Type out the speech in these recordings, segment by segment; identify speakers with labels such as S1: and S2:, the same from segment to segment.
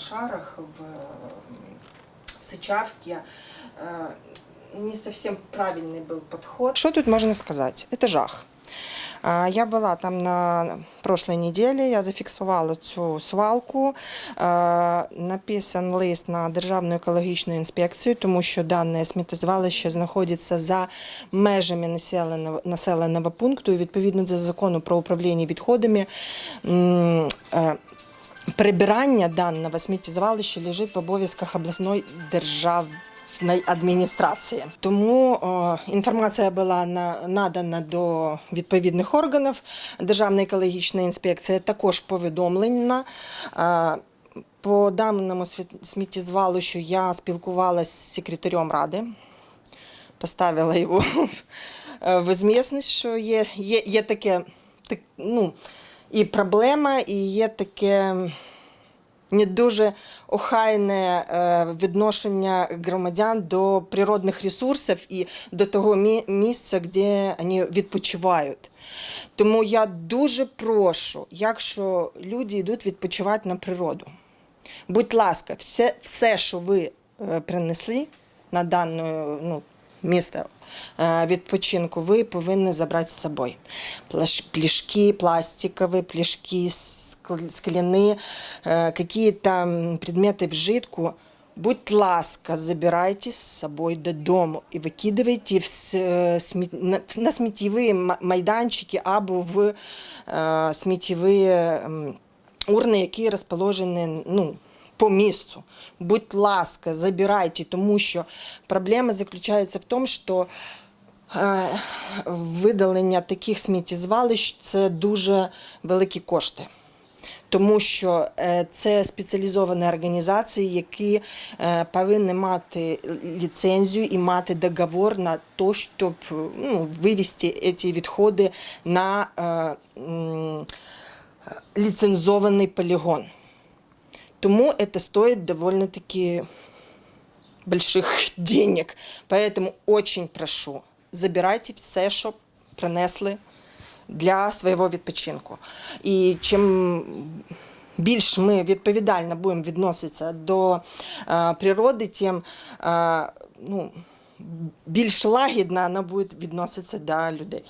S1: В кошарах, в, в сычавке э, не совсем правильный был подход. Что тут можно сказать? Это жах. А, Я була там на прошлой неделе, я зафіксувала цю свалку. Е, Написан лист на Державну екологічну інспекцію, тому що дане сміттєзвалище знаходиться за межами населеного, населеного пункту. І відповідно до закону про управління відходами. Прибирання даного сміттєзвалища лежить в обов'язках обласної державної адміністрації. Тому о, інформація була на, надана до відповідних органів. Державна екологічна інспекція також повідомлена. Е, По даному сміттєзвалищу я спілкувалася з секретарем ради, поставила його в звісність, що є, є, є таке, так, ну, і проблема, і є таке не дуже охайне е, відношення громадян до природних ресурсів і до того місця, де вони відпочивають. Тому я дуже прошу, якщо люди йдуть відпочивати на природу, будь ласка, все, все що ви е, принесли на дане ну, місце е, відпочинку, ви повинні забрати з собою. Пляшки пластикові, пляшки скл- скляні, е, какие-то предмети вжитку. Будь ласка, забирайте з собою додому і викидайте в с- е, на- сміттєві майданчики або в е, сміттєві урни, які розположені ну, по місцю. Будь ласка, забирайте, тому що проблема заключається в тому, що е, видалення таких сміттєзвалищ це дуже великі кошти. Тому що е, це спеціалізовані організації, які е, повинні мати ліцензію і мати договор на те, щоб ну, вивести ці відходи на ліцензований полігон. Тому это стоит довольно-таки больших денег. Поэтому очень прошу, забирайте все, що принесли для свого відпочинку. І чим більш ми відповідально будемо відноситися до е, природи, тим е, ну, більш лагідно вона буде відноситися до людей.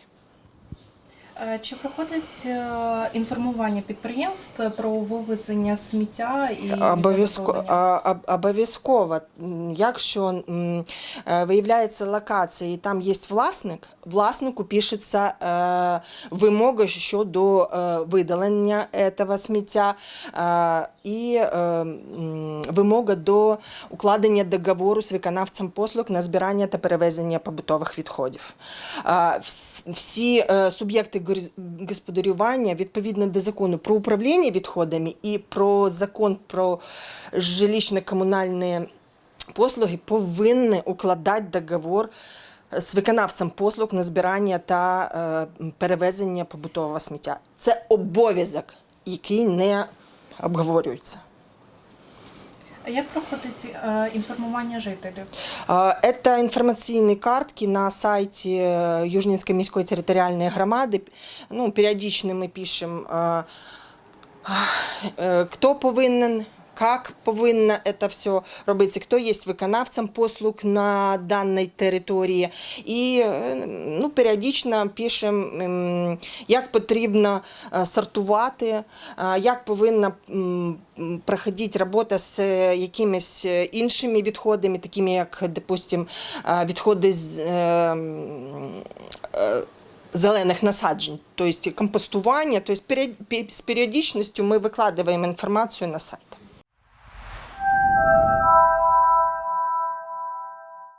S2: Е, Чи проходить е, інформування підприємств про вивезення сміття і
S1: Обов'язково,
S2: відготовлення?
S1: а, об- обов'язково. Якщо е, виявляється локація і там є власник, власнику пишеться е, вимога щодо е, видалення цього сміття е, і е, вимога до укладення договору з виконавцем послуг на збирання та перевезення побутових відходів. Вс- Всі е, суб'єкти господарювання відповідно до закону про управління відходами і про закон про жилищно-комунальні послуги повинні укладати договор з виконавцем послуг на збирання та е, перевезення побутового сміття. Це обов'язок, який не обговорюється.
S2: Як проходить е, інформування жителів?
S1: Це інформаційні картки на сайті е, Южненської міської територіальної громади. Ну, періодично ми пишемо, е, е, хто повинен, як повинно це все робитися, хто є виконавцем послуг на даній території. І е, ну, періодично пишемо, ем, як потрібно е, сортувати, е, як повинна проходити робота з якимись іншими відходами, такими як, допустим, е, відходи з е, е, зелених насаджень, тобто компостування. Тобто з періодичністю ми викладаємо інформацію на сайт.